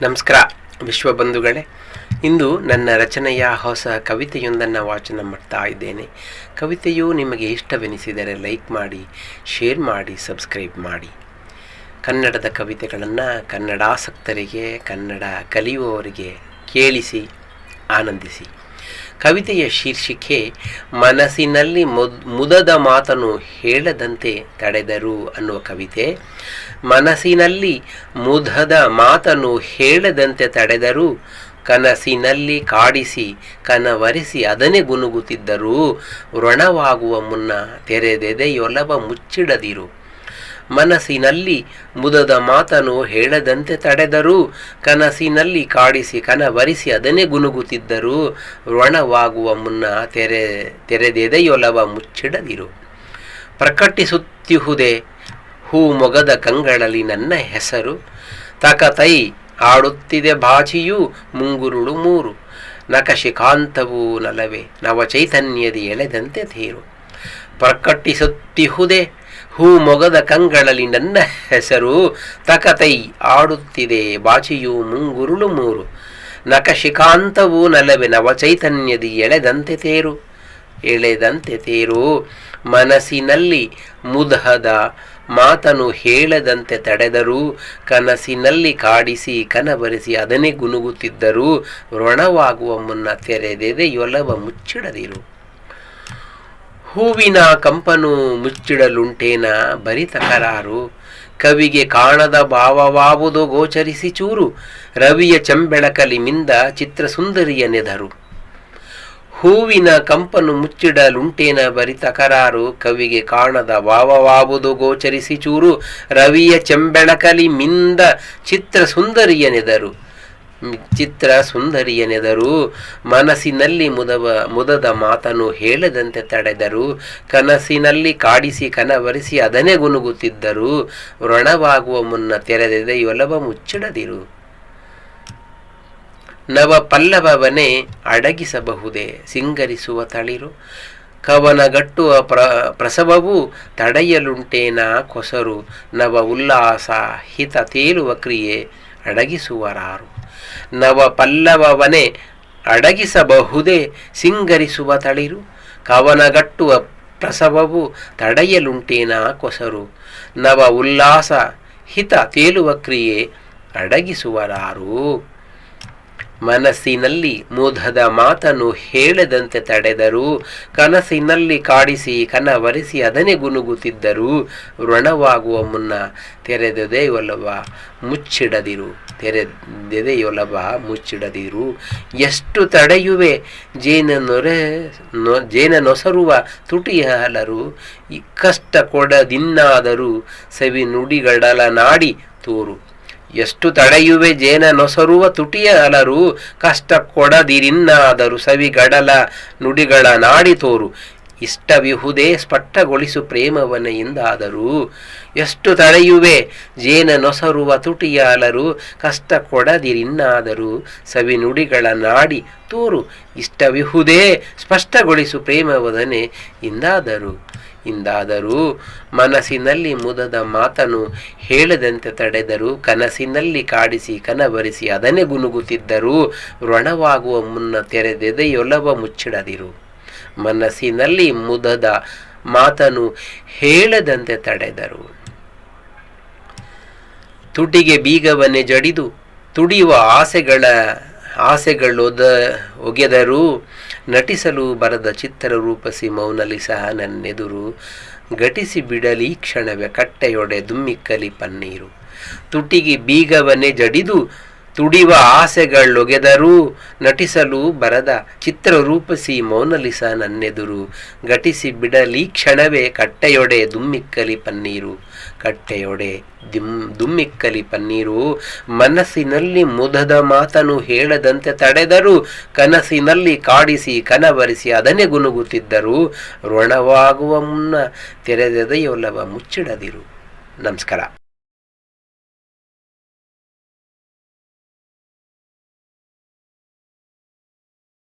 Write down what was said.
ನಮಸ್ಕಾರ ವಿಶ್ವಬಂಧುಗಳೇ ಇಂದು ನನ್ನ ರಚನೆಯ ಹೊಸ ಕವಿತೆಯೊಂದನ್ನು ವಾಚನ ಮಾಡ್ತಾ ಇದ್ದೇನೆ. ಕವಿತೆಯು ನಿಮಗೆ ಇಷ್ಟವೆನಿಸಿದರೆ ಲೈಕ್ ಮಾಡಿ, ಶೇರ್ ಮಾಡಿ, ಸಬ್ಸ್ಕ್ರೈಬ್ ಮಾಡಿ. ಕನ್ನಡದ ಕವಿತೆಗಳನ್ನು ಕನ್ನಡಾಸಕ್ತರಿಗೆ, ಕನ್ನಡ ಕಲಿಯುವವರಿಗೆ ಕೇಳಿಸಿ, ಆನಂದಿಸಿ. ಕವಿತೆಯ ಶೀರ್ಷಿಕೆ ಮನಸ್ಸಿನಲ್ಲಿ ಮುದ್, ಮುದದ ಮಾತನ್ನು ಹೇಳದಂತೆ ತಡೆದರು ಅನ್ನುವ ಕವಿತೆ. ಮನಸ್ಸಿನಲ್ಲಿ ಮುದದ ಮಾತನ್ನು ಹೇಳದಂತೆ ತಡೆದರು. ಕನಸಿನಲ್ಲಿ ಕಾಡಿಸಿ, ಕನವರಿಸಿ ಅದನ್ನೇ ಗುನುಗುತ್ತಿದ್ದರೂ. ವ್ರಣವಾಗುವ ಮುನ್ನ ತೆರೆದೆದೆಯೊಲವ ಮುಚ್ಚಿಡದಿರು. ಮನಸ್ಸಿನಲ್ಲಿ ಮುದದ ಮಾತನು ಹೇಳದಂತೆ ತಡೆದರೂ. ಕನಸಿನಲ್ಲಿ ಕಾಡಿಸಿ ಕನವರಿಸಿ ಅದನ್ನೇ ಗುನುಗುತ್ತಿದ್ದರೂ ವ್ರಣವಾಗುವ ಮುನ್ನ ತೆರೆ, ತೆರೆದೆದೆಯೊಲವ ಮುಚ್ಚಿಡದಿರು. ಪ್ರಕಟಿಸುತ್ತಿಹುದೇ ಹೂ ಮೊಗದ ಕಂಗಳಲ್ಲಿ ನನ್ನ ಹೆಸರು. ತಕತೈ ಆಡುತ್ತಿದೆ ಬಾಚಿಯು ಮುಂಗುರುಳು ಮೂರು. ನಖಶಿಖಾಂತವೂ ನಲವೆ ನವ ಚೈತನ್ಯದಿ ಎಳೆದಂತೆ ತೀರು. ಪ್ರಕಟಿಸುತ್ತಿಹುದೇ ಹೂ ಮೊಗದ ಕಂಗಳಲ್ಲಿ ನನ್ನ ಹೆಸರು ತಕತೈ ಆಡುತ್ತಿದೆ, ಬಾಚಿಯು ಮುಂಗುರುಳು ಮೂರು. ನಖಶಿಖಾಂತವೂ ನಲವೆ ನವಚೈತನ್ಯದಿ ಎಳೆದಂತೆ ತೇರು. ಎಳೆದಂತೆ ತೇರು. ಮನಸ್ಸಿನಲ್ಲಿ ಮುದಹದ ಮಾತನು ಹೇಳದಂತೆ ತಡೆದರೂ. ಕನಸಿನಲ್ಲಿ ಕಾಡಿಸಿ ಕನಬರಿಸಿ ಅದನ್ನೇ ಗುನುಗುತ್ತಿದ್ದರೂ ವ್ರಣವಾಗುವ ಮುನ್ನ ತೆರೆದೆದೆಯೊಲವ ಮುಚ್ಚಿಡದಿರು. ಹೂವಿನ ಕಂಪನು ಮುಚ್ಚಿಡಲುಂಟೇನ ಬರಿತ ಕರಾರು. ಕವಿಗೆ ಕಾಣದ ಭಾವವಾವುದು ಗೋಚರಿಸಿ ಚೂರು. ರವಿಯ ಚಂಬೆಳಕಲಿಮಿಂದ ಚಿತ್ರಸುಂದರಿಯ ನೆದರು. ಹೂವಿನ ಕಂಪನು ಮುಚ್ಚಿಡಲುಂಟೇನ ಬರಿ ತಕರಾರು ಕವಿಗೆ ಕಾಣದ ಭಾವವಾವುದು ಗೋಚರಿಸಿ ಚೂರು. ರವಿಯ ಚೆಂಬೆಳಕಲಿ ಮಿಂದ ಚಿತ್ರ ಸುಂದರಿಯ ನೆದರು. ಚಿತ್ರ ಸುಂದರಿಯನೆದರು ಮನಸ್ಸಿನಲ್ಲಿ ಮುದವ, ಮುದದ ಮಾತನ್ನು ಹೇಳದಂತೆ ತಡೆದರು. ಕನಸಿನಲ್ಲಿ ಕಾಡಿಸಿ ಕನವರಿಸಿ ಅದನ್ನೇ ಗುನುಗುತ್ತಿದ್ದರು ವ್ರಣವಾಗುವ ಮುನ್ನ ತೆರೆದೆದೆಯೊಲವ ಮುಚ್ಚಿಡದಿರು. ನವ ಪಲ್ಲವವನೇ ಅಡಗಿಸಬಹುದೇ, ಸಿಂಗರಿಸುವ ತಳಿರು. ಕವನಗಟ್ಟುವ ಪ್ರ, ಪ್ರಸವವು ತಡೆಯಲುಂಟೇನ ಕೊಸರು? ನವ ಉಲ್ಲಾಸ ಹಿತ ತೇಲುವ ಕ್ರಿಯೆ ಅಡಗಿಸುವರಾರು. ನವ ಪಲ್ಲವವನೆ ಅಡಗಿಸಬಹುದೇ ಸಿಂಗರಿಸುವ ತಳಿರು? ಕವನಗಟ್ಟುವ ಪ್ರಸವವು ತಡೆಯಲುಂಟೇನ ಕೊಸರು? ನವ ಉಲ್ಲಾಸ ಹಿತ ತೇಲುವ ಕ್ರಿಯೆ ಅಡಗಿಸುವರಾರು. ಮನಸ್ಸಿನಲ್ಲಿ ಮೋಧದ ಮಾತನ್ನು ಹೇಳದಂತೆ ತಡೆದರು. ಕನಸಿನಲ್ಲಿ ಕಾಡಿಸಿ, ಕನವರಿಸಿ ಅದನ್ನೇ ಗುನುಗುತ್ತಿದ್ದರು ವ್ರಣವಾಗುವ ಮುನ್ನ ತೆರೆದದೆಯೊಲವ, ಮುಚ್ಚಿಡದಿರು. ತೆರೆದೆದೆಯೊಲವ, ಮುಚ್ಚಿಡದಿರು. ಎಷ್ಟು ತಡೆಯುವೆ? ಜೇನ ನೊರೆ, ನೊ, ಜೇನ ನೊಸರುವ ತುಟಿಯ ಹಲರು ಕಷ್ಟ ಕೊಡದಿನ್ನಾದರೂ ಸವಿ ನುಡಿಗಡಲ ನಾಡಿ ತೋರು. ಎಷ್ಟು ತಡೆಯುವೆ ಜೇನ ನೊಸರುವ ತುಟಿಯ ಅಲರು ಕಷ್ಟ ಕೊಡದಿರಿನ್ನಾದರು ಸವಿಗಡಲ ನುಡಿಗಳ ನಾಡಿ ತೋರು. ಇಷ್ಟವಿಹುದೇ ಸ್ಪಷ್ಟಗೊಳಿಸು ಪ್ರೇಮವನೆಯಿಂದಾದರೂ. ಎಷ್ಟು ತಡೆಯುವೆ ಜೇನ ನೊಸರುವ ತುಟಿಯ ಅಲರು ಕಷ್ಟ ಕೊಡದಿರಿನ್ನಾದರೂ ಸವಿ ನುಡಿಗಳ ನಾಡಿ ತೋರು. ಇಷ್ಟವಿಹುದೇ ಸ್ಪಷ್ಟಗೊಳಿಸು ಪ್ರೇಮವದನೆ ಇಂದಾದರೂ ಇಂದಾದರೂ ಮನಸ್ಸಿನಲ್ಲಿ ಮುದದ ಮಾತನು ಹೇಳದಂತೆ ತಡೆದರು ಕನಸಿನಲ್ಲಿ ಕಾಡಿಸಿ ಕನಬರಿಸಿ ಅದನ್ನೇ ಗುನುಗುತ್ತಿದ್ದರು ವ್ರಣವಾಗುವ ಮುನ್ನ ತೆರೆದೆದೆಯೊಲವ ಮುಚ್ಚಿಡದಿರು. ಮನಸ್ಸಿನಲ್ಲಿ ಮುದದ ಮಾತನು ಹೇಳದಂತೆ ತಡೆದರು. ತುಟಿಗೆ ಬೀಗವನ್ನೇ ಜಡಿದು ತುಡಿಯುವ ಆಸೆಗಳ ಆಸೆಗಳೊದ ಒಗೆದರೂ ನಟಿಸಲು ಬರದ ಚಿತ್ರ ರೂಪಸಿ ಮೌನಲಿ ಸಹ ನನ್ನೆದುರು. ಘಟಿಸಿ ಬಿಡಲಿ ಕ್ಷಣವೇ ಕಟ್ಟೆಯೊಡೆ ದುಮ್ಮಿಕ್ಕಲಿ ಪನ್ನೀರು. ತುಟಿಗೆ ಬೀಗವನೆ ಜಡಿದು ತುಡಿಯುವ ಆಸೆಗಳೊಗೆದರೂ ನಟಿಸಲು ಬರದ ಚಿತ್ರ ರೂಪಸಿ ಮೌನಲಿಸ ನನ್ನೆದುರು. ಘಟಿಸಿ ಬಿಡಲಿ ಕ್ಷಣವೇ ಕಟ್ಟೆಯೊಡೆ ದುಮ್ಮಿಕ್ಕಲಿ ಪನ್ನೀರು. ಕಟ್ಟೆಯೊಡೆ ದಿಮ್, ದುಮ್ಮಿಕ್ಕಲಿ ಪನ್ನೀರು. ಮನಸ್ಸಿನಲ್ಲಿ ಮುದದ ಮಾತನು ಹೇಳದಂತೆ ತಡೆದರು. ಕನಸಿನಲ್ಲಿ ಕಾಡಿಸಿ ಕನವರಿಸಿ ಅದನ್ನೇ ಗುನುಗುತ್ತಿದ್ದರು. ಋಣವಾಗುವ ಮುನ್ನ ತೆರೆದೆದೆಯೊಲ್ಲವ ಮುಚ್ಚಿಡದಿರು. ನಮಸ್ಕಾರ.